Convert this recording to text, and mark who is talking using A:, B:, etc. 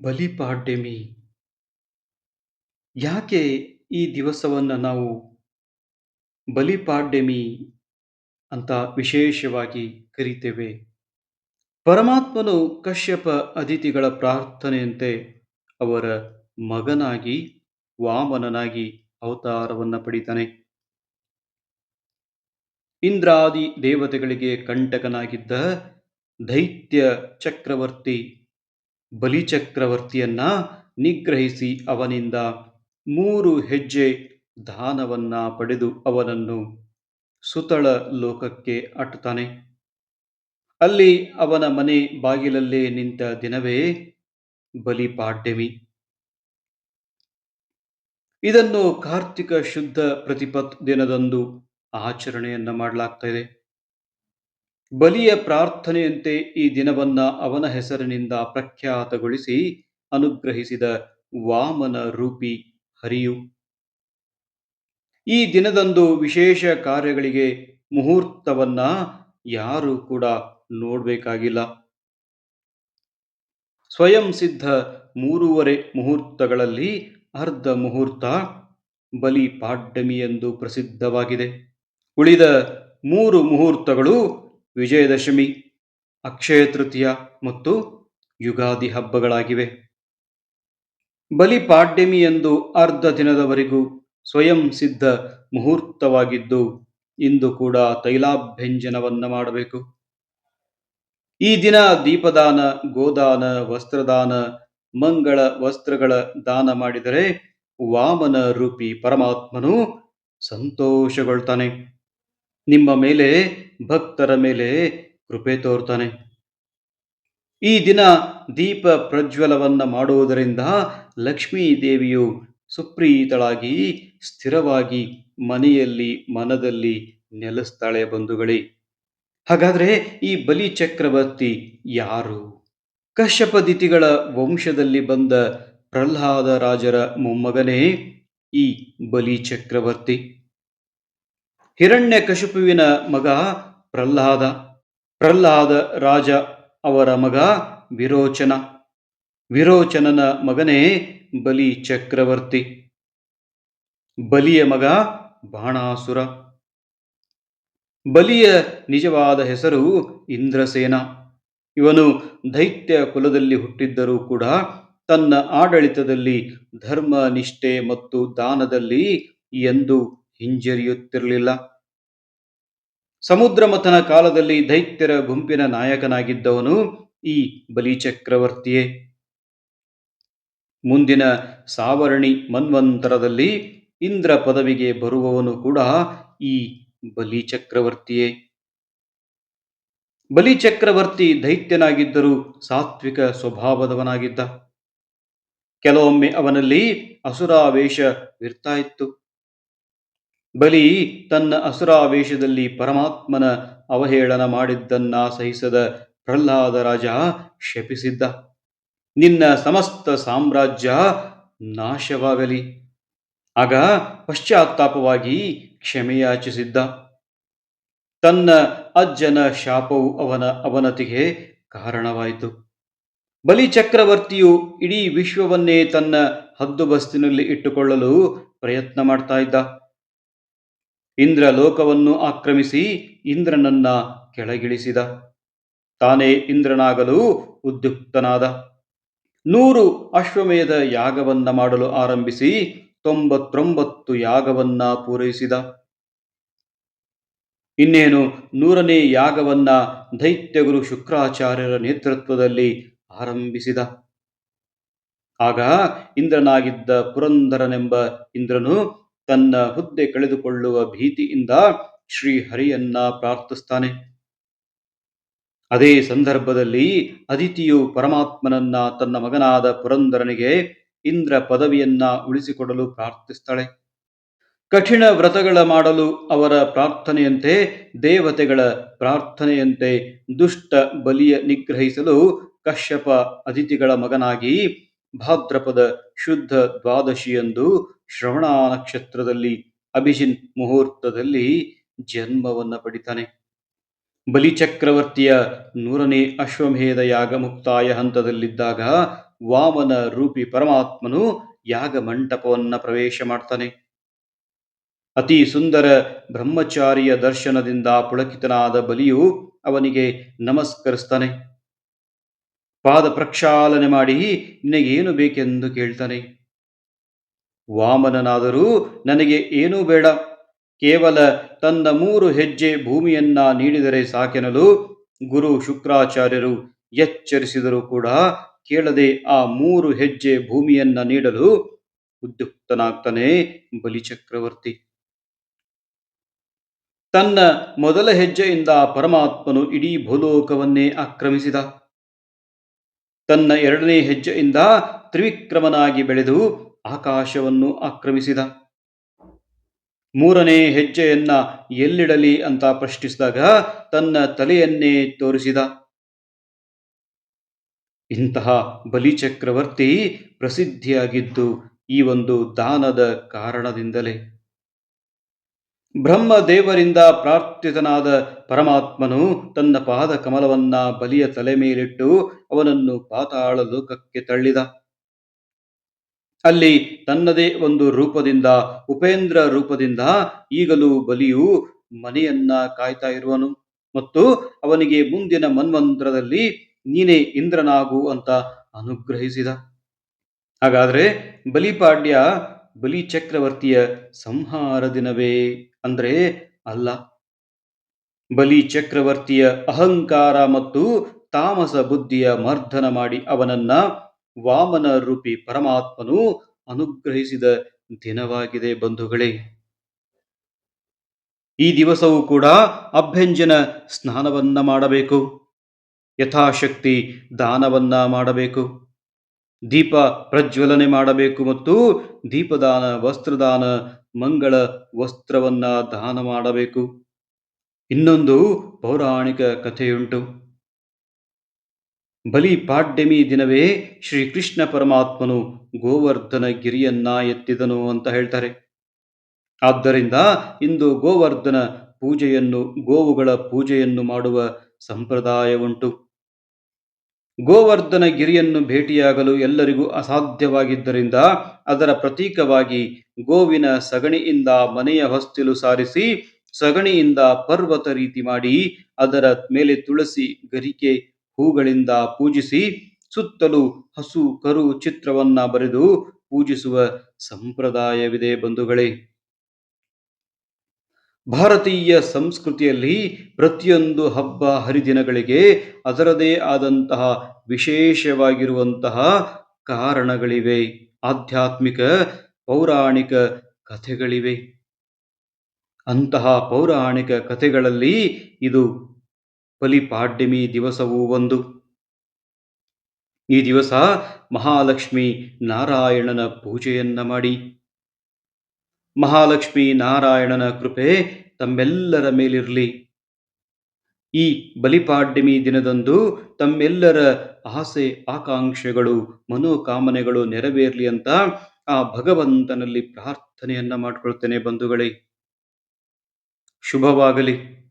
A: ಬಲಿಪಾಡ್ಯಮಿ. ಯಾಕೆ ಈ ದಿವಸವನ್ನು ನಾವು ಬಲಿಪಾಡ್ಯಮಿ ಅಂತ ವಿಶೇಷವಾಗಿ ಕರೀತೇವೆ? ಪರಮಾತ್ಮನು ಕಶ್ಯಪ ಅತಿಥಿಗಳ ಪ್ರಾರ್ಥನೆಯಂತೆ ಅವರ ಮಗನಾಗಿ, ವಾಮನನಾಗಿ ಅವತಾರವನ್ನು ಪಡಿತಾನೆ. ಇಂದ್ರಾದಿ ದೇವತೆಗಳಿಗೆ ಕಂಟಕನಾಗಿದ್ದ ದೈತ್ಯ ಚಕ್ರವರ್ತಿ ಬಲಿಚಕ್ರವರ್ತಿಯನ್ನ ನಿಗ್ರಹಿಸಿ ಅವನಿಂದ ಮೂರು ಹೆಜ್ಜೆ ದಾನವನ್ನ ಪಡೆದು ಅವನನ್ನು ಸುತಳ ಲೋಕಕ್ಕೆ ಅಟ್ಟುತ್ತಾನೆ. ಅಲ್ಲಿ ಅವನ ಮನೆ ಬಾಗಿಲಲ್ಲೇ ನಿಂತ ದಿನವೇ ಬಲಿಪಾಡ್ಯಮಿ. ಇದನ್ನು ಕಾರ್ತಿಕ ಶುದ್ಧ ಪ್ರತಿಪತ್ ದಿನದಂದು ಆಚರಣೆಯನ್ನ ಮಾಡಲಾಗ್ತಾ ಇದೆ. ಬಲಿಯ ಪ್ರಾರ್ಥನೆಯಂತೆ ಈ ದಿನವನ್ನ ಅವನ ಹೆಸರಿನಿಂದ ಪ್ರಖ್ಯಾತಗೊಳಿಸಿ ಅನುಗ್ರಹಿಸಿದ ವಾಮನ ರೂಪಿ ಹರಿಯು. ಈ ದಿನದಂದು ವಿಶೇಷ ಕಾರ್ಯಗಳಿಗೆ ಮುಹೂರ್ತವನ್ನ ಯಾರು ಕೂಡ ನೋಡಬೇಕಾಗಿಲ್ಲ. ಸ್ವಯಂ ಸಿದ್ಧ ಮೂರುವರೆ ಮುಹೂರ್ತಗಳಲ್ಲಿ ಅರ್ಧ ಮುಹೂರ್ತ ಬಲಿ ಎಂದು ಪ್ರಸಿದ್ಧವಾಗಿದೆ. ಉಳಿದ ಮೂರು ಮುಹೂರ್ತಗಳು ವಿಜಯದಶಮಿ ಅಕ್ಷಯ ತೃತೀಯ ಮತ್ತು ಯುಗಾದಿ ಹಬ್ಬಗಳಾಗಿವೆ. ಬಲಿಪಾಡ್ಯಮಿ ಎಂದು ಅರ್ಧ ದಿನದವರೆಗೂ ಸ್ವಯಂ ಸಿದ್ಧ ಮುಹೂರ್ತವಾಗಿದ್ದು, ಇಂದು ಕೂಡ ತೈಲಾಭ್ಯಂಜನವನ್ನು ಮಾಡಬೇಕು. ಈ ದಿನ ದೀಪದಾನ, ಗೋದಾನ, ವಸ್ತ್ರದಾನ, ಮಂಗಳ ವಸ್ತ್ರಗಳ ದಾನ ಮಾಡಿದರೆ ವಾಮನ ರೂಪಿ ಪರಮಾತ್ಮನು ಸಂತೋಷಗೊಳ್ತಾನೆ. ನಿಮ್ಮ ಮೇಲೆ, ಭಕ್ತರ ಮೇಲೆ ಕೃಪೆ ತೋರ್ತಾನೆ ಈ ದಿನ ದೀಪ ಪ್ರಜ್ವಲವನ್ನ ಮಾಡುವುದರಿಂದ ಲಕ್ಷ್ಮೀ ದೇವಿಯು ಸುಪ್ರೀತಳಾಗಿ ಸ್ಥಿರವಾಗಿ ಮನೆಯಲ್ಲಿ, ಮನದಲ್ಲಿ ನೆಲೆಸ್ತಾಳೆ ಬಂಧುಗಳೇ. ಹಾಗಾದ್ರೆ ಈ ಬಲಿ ಚಕ್ರವರ್ತಿ ಯಾರು? ಕಶ್ಯಪದಿತಿಗಳ ವಂಶದಲ್ಲಿ ಬಂದ ಪ್ರಹ್ಲಾದ ರಾಜರ ಮೊಮ್ಮಗನೇ ಈ ಬಲಿ ಚಕ್ರವರ್ತಿ. ಹಿರಣ್ಯ ಕಶುಪುವಿನ ಮಗ ಪ್ರಹ್ಲಾದ ಪ್ರಹ್ಲಾದ ರಾಜ ಅವರ ಮಗ ವಿರೋಚನ. ವಿರೋಚನನ ಮಗನೇ ಬಲಿ ಚಕ್ರವರ್ತಿ. ಬಲಿಯ ಮಗ ಬಾಣಾಸುರ. ಬಲಿಯ ನಿಜವಾದ ಹೆಸರು ಇಂದ್ರಸೇನ. ಇವನು ದೈತ್ಯ ಕುಲದಲ್ಲಿ ಹುಟ್ಟಿದ್ದರೂ ಕೂಡ ತನ್ನ ಆಡಳಿತದಲ್ಲಿ, ಧರ್ಮ ನಿಷ್ಠೆ ಮತ್ತು ದಾನದಲ್ಲಿ ಎಂದು ಹಿಂಜರಿಯುತ್ತಿರಲಿಲ್ಲ. ಸಮುದ್ರಮಥನ ಕಾಲದಲ್ಲಿ ದೈತ್ಯರ ಗುಂಪಿನ ನಾಯಕನಾಗಿದ್ದವನು ಈ ಬಲಿಚಕ್ರವರ್ತಿಯೇ. ಮುಂದಿನ ಸಾವರಣಿ ಮನ್ವಂತರದಲ್ಲಿ ಇಂದ್ರ ಪದವಿಗೆ ಬರುವವನು ಕೂಡ ಈ ಬಲಿಚಕ್ರವರ್ತಿಯೇ. ಬಲಿಚಕ್ರವರ್ತಿ ದೈತ್ಯನಾಗಿದ್ದರೂ ಸಾತ್ವಿಕ ಸ್ವಭಾವದವನಾಗಿದ್ದ. ಕೆಲವೊಮ್ಮೆ ಅವನಲ್ಲಿ ಅಸುರಾವೇಶವಿರ್ತಾ ಇತ್ತು. ಬಲಿ ತನ್ನ ಅಸುರಾವೇಶದಲ್ಲಿ ಪರಮಾತ್ಮನ ಅವಹೇಳನ ಮಾಡಿದ್ದನ್ನ ಸಹಿಸದ ಪ್ರಹ್ಲಾದ ರಾಜ ಶಪಿಸಿದ್ದ. ನಿನ್ನ ಸಮಸ್ತ ಸಾಮ್ರಾಜ್ಯ ನಾಶವಾಗಲಿ. ಆಗ ಪಶ್ಚಾತ್ತಾಪವಾಗಿ ಕ್ಷಮೆಯಾಚಿಸಿದ್ದ. ತನ್ನ ಅಜ್ಜನ ಶಾಪವು ಅವನ ಅವನತಿಗೆ ಕಾರಣವಾಯಿತು. ಬಲಿ ಚಕ್ರವರ್ತಿಯು ಇಡೀ ವಿಶ್ವವನ್ನೇ ತನ್ನ ಹದ್ದುಬಸ್ತಿನಲ್ಲಿ ಇಟ್ಟುಕೊಳ್ಳಲು ಪ್ರಯತ್ನ ಮಾಡ್ತಾ ಇದ್ದ. ಇಂದ್ರ ಲೋಕವನ್ನು ಆಕ್ರಮಿಸಿ ಇಂದ್ರನನ್ನ ಕೆಳಗಿಳಿಸಿದ. ತಾನೇ ಇಂದ್ರನಾಗಲು ಉದ್ಯುಕ್ತನಾದ. ನೂರು ಅಶ್ವಮೇಧ ಯಾಗವನ್ನ ಮಾಡಲು ಆರಂಭಿಸಿ ತೊಂಬತ್ತೊಂಬತ್ತು ಯಾಗವನ್ನ ಪೂರೈಸಿದ. ಇನ್ನೇನು, ನೂರನೇ ಯಾಗವನ್ನ ದೈತ್ಯಗುರು ಶುಕ್ರಾಚಾರ್ಯರ ನೇತೃತ್ವದಲ್ಲಿ ಆರಂಭಿಸಿದ. ಆಗ ಇಂದ್ರನಾಗಿದ್ದ ಪುರಂದರನೆಂಬ ಇಂದ್ರನು ತನ್ನ ಹುದ್ದೆ ಕಳೆದುಕೊಳ್ಳುವ ಭೀತಿಯಿಂದ ಶ್ರೀಹರಿಯನ್ನ ಪ್ರಾರ್ಥಿಸ್ತಾನೆ. ಅದೇ ಸಂದರ್ಭದಲ್ಲಿ ಅದಿತಿಯು ಪರಮಾತ್ಮನನ್ನ ತನ್ನ ಮಗನಾದ ಪುರಂದರನಿಗೆ ಇಂದ್ರ ಪದವಿಯನ್ನ ಉಳಿಸಿಕೊಡಲು ಪ್ರಾರ್ಥಿಸ್ತಾಳೆ. ಕಠಿಣ ವ್ರತಗಳ ಮಾಡಲು ಅವರ ಪ್ರಾರ್ಥನೆಯಂತೆ, ದೇವತೆಗಳ ಪ್ರಾರ್ಥನೆಯಂತೆ ದುಷ್ಟ ಬಲಿಯ ನಿಗ್ರಹಿಸಲು ಕಶ್ಯಪ ಅತಿಥಿಗಳ ಮಗನಾಗಿ ಭಾದ್ರಪದ ಶುದ್ಧ ದ್ವಾದಶಿಯಂದು ಶ್ರವಣ ನಕ್ಷತ್ರದಲ್ಲಿ ಅಭಿಜಿನ್ ಮುಹೂರ್ತದಲ್ಲಿ ಜನ್ಮವನ್ನ ಪಡಿತಾನೆ. ಬಲಿಚಕ್ರವರ್ತಿಯ ನೂರನೇ ಅಶ್ವಮೇಧ ಯಾಗ ಮುಕ್ತಾಯ ಹಂತದಲ್ಲಿದ್ದಾಗ ವಾಮನ ರೂಪಿ ಪರಮಾತ್ಮನು ಯಾಗ ಮಂಟಪವನ್ನ ಪ್ರವೇಶ ಮಾಡ್ತಾನೆ. ಅತಿ ಸುಂದರ ಬ್ರಹ್ಮಚಾರಿಯ ದರ್ಶನದಿಂದ ಪುಳಕಿತನಾದ ಬಲಿಯು ಅವನಿಗೆ ನಮಸ್ಕರಿಸ್ತಾನೆ. ಪಾದ ಪ್ರಕ್ಷಾಲನೆ ಮಾಡಿ, ನಿನಗೇನು ಬೇಕೆಂದು ಕೇಳ್ತಾನೆ. ವಾಮನನಾದರೂ ನನಗೆ ಏನೂ ಬೇಡ. ಕೇವಲ ತನ್ನ ಮೂರು ಹೆಜ್ಜೆ ಭೂಮಿಯನ್ನ ನೀಡಿದರೆ ಸಾಕೆನಲು ಗುರು ಶುಕ್ರಾಚಾರ್ಯರು ಎಚ್ಚರಿಸಿದರೂ ಕೂಡ ಕೇಳದೆ ಆ ಮೂರು ಹೆಜ್ಜೆ ಭೂಮಿಯನ್ನ ನೀಡಲು ಉದ್ಯುಕ್ತನಾಗ್ತಾನೆ ಬಲಿಚಕ್ರವರ್ತಿ. ತನ್ನ ಮೊದಲ ಹೆಜ್ಜೆಯಿಂದ ಪರಮಾತ್ಮನು ಇಡೀ ಭೂಲೋಕವನ್ನೇ ಆಕ್ರಮಿಸಿದ. ತನ್ನ ಎರಡನೇ ಹೆಜ್ಜೆಯಿಂದ ತ್ರಿವಿಕ್ರಮನಾಗಿ ಬೆಳೆದು ಆಕಾಶವನ್ನು ಆಕ್ರಮಿಸಿದ. ಮೂರನೇ ಹೆಜ್ಜೆಯನ್ನ ಎಲ್ಲಿಡಲಿ ಅಂತ ಪ್ರಶ್ನಿಸಿದಾಗ ತನ್ನ ತಲೆಯನ್ನೇ ತೋರಿಸಿದ. ಇಂತಹ ಬಲಿಚಕ್ರವರ್ತಿ ಪ್ರಸಿದ್ಧಿಯಾಗಿದ್ದು ಈ ಒಂದು ದಾನದ ಕಾರಣದಿಂದಲೇ. ಬ್ರಹ್ಮದೇವರಿಂದ ಪ್ರಾರ್ಥಿತನಾದ ಪರಮಾತ್ಮನು ತನ್ನ ಪಾದ ಕಮಲವನ್ನ ಬಲಿಯ ತಲೆ ಮೇಲಿಟ್ಟು ಅವನನ್ನು ಪಾತಾಳ ಲೋಕಕ್ಕೆ ತಳ್ಳಿದ. ಅಲ್ಲಿ ತನ್ನದೇ ಒಂದು ರೂಪದಿಂದ, ಉಪೇಂದ್ರ ರೂಪದಿಂದ ಈಗಲೂ ಬಲಿಯು ಮನೆಯನ್ನ ಕಾಯ್ತಾ ಇರುವನು ಮತ್ತು ಅವನಿಗೆ ಮುಂದಿನ ಮನ್ಮಂತ್ರದಲ್ಲಿ ನೀನೇ ಇಂದ್ರನಾಗು ಅಂತ ಅನುಗ್ರಹಿಸಿದ. ಹಾಗಾದ್ರೆ ಬಲಿಪಾಡ್ಯ ಬಲಿ ಚಕ್ರವರ್ತಿಯ ಸಂಹಾರ ದಿನವೇ. ಅಂದ್ರೆ ಅಲ್ಲ. ಬಲಿ ಚಕ್ರವರ್ತಿಯ ಅಹಂಕಾರ ಮತ್ತು ತಾಮಸ ಬುದ್ಧಿಯ ಮರ್ದನ ಮಾಡಿ ಅವನನ್ನ ವಾಮನ ರೂಪಿ ಪರಮಾತ್ಮನು ಅನುಗ್ರಹಿಸಿದ ದಿನವಾಗಿದೆ ಬಂಧುಗಳೇ. ಈ ದಿವಸವೂ ಕೂಡ ಅಭ್ಯಂಜನ ಸ್ನಾನವನ್ನ ಮಾಡಬೇಕು. ಯಥಾಶಕ್ತಿ ದಾನವನ್ನ ಮಾಡಬೇಕು. ದೀಪ ಪ್ರಜ್ವಲನೆ ಮಾಡಬೇಕು ಮತ್ತು ದೀಪದಾನ, ವಸ್ತ್ರದಾನ, ಮಂಗಳ ವಸ್ತ್ರವನ್ನ ದಾನ ಮಾಡಬೇಕು. ಇನ್ನೊಂದು ಪೌರಾಣಿಕ ಕಥೆಯುಂಟು. ಬಲಿ ಪಾಡ್ಯಮಿ ದಿನವೇ ಶ್ರೀಕೃಷ್ಣ ಪರಮಾತ್ಮನು ಗೋವರ್ಧನ ಗಿರಿಯನ್ನ ಎತ್ತಿದನು ಅಂತ ಹೇಳ್ತಾರೆ. ಆದ್ದರಿಂದ ಇಂದು ಗೋವರ್ಧನ ಪೂಜೆಯನ್ನು, ಗೋವುಗಳ ಪೂಜೆಯನ್ನು ಮಾಡುವ ಸಂಪ್ರದಾಯ ಉಂಟು ಗೋವರ್ಧನ ಗಿರಿಯನ್ನು ಭೇಟಿಯಾಗಲು ಎಲ್ಲರಿಗೂ ಅಸಾಧ್ಯವಾಗಿದ್ದರಿಂದ ಅದರ ಪ್ರತೀಕವಾಗಿ ಗೋವಿನ ಸಗಣಿಯಿಂದ ಮನೆಯ ಹೊಸ್ತಿಲು ಸಾರಿಸಿ ಸಗಣಿಯಿಂದ ಪರ್ವತ ರೀತಿ ಮಾಡಿ ಅದರ ಮೇಲೆ ತುಳಸಿ, ಗರಿಕೆ ಹೂಗಳಿಂದ ಪೂಜಿಸಿ ಸುತ್ತಲೂ ಹಸು, ಕರು ಚಿತ್ರವನ್ನ ಬರೆದು ಪೂಜಿಸುವ ಸಂಪ್ರದಾಯವಿದೆ ಬಂಧುಗಳೇ. ಭಾರತೀಯ ಸಂಸ್ಕೃತಿಯಲ್ಲಿ ಪ್ರತಿಯೊಂದು ಹಬ್ಬ ಹರಿದಿನಗಳಿಗೆ ಅದರದೇ ಆದಂತಹ ವಿಶೇಷವಾಗಿರುವಂತಹ ಕಾರಣಗಳಿವೆ. ಆಧ್ಯಾತ್ಮಿಕ, ಪೌರಾಣಿಕ ಕಥೆಗಳಿವೆ. ಅಂತಹ ಪೌರಾಣಿಕ ಕಥೆಗಳಲ್ಲಿ ಇದು ಬಲಿಪಾಡ್ಯಮಿ ದಿವಸವೂ ಒಂದು. ಈ ದಿವಸ ಮಹಾಲಕ್ಷ್ಮಿ ನಾರಾಯಣನ ಪೂಜೆಯನ್ನ ಮಾಡಿ. ಮಹಾಲಕ್ಷ್ಮಿ ನಾರಾಯಣನ ಕೃಪೆ ತಮ್ಮೆಲ್ಲರ ಮೇಲಿರಲಿ. ಈ ಬಲಿಪಾಡ್ಯಮಿ ದಿನದಂದು ತಮ್ಮೆಲ್ಲರ ಆಸೆ, ಆಕಾಂಕ್ಷೆಗಳು, ಮನೋಕಾಮನೆಗಳು ನೆರವೇರಲಿ ಅಂತ ಆ ಭಗವಂತನಲ್ಲಿ ಪ್ರಾರ್ಥನೆಯನ್ನ ಮಾಡ್ಕೊಳ್ತೇನೆ ಬಂಧುಗಳೇ. ಶುಭವಾಗಲಿ.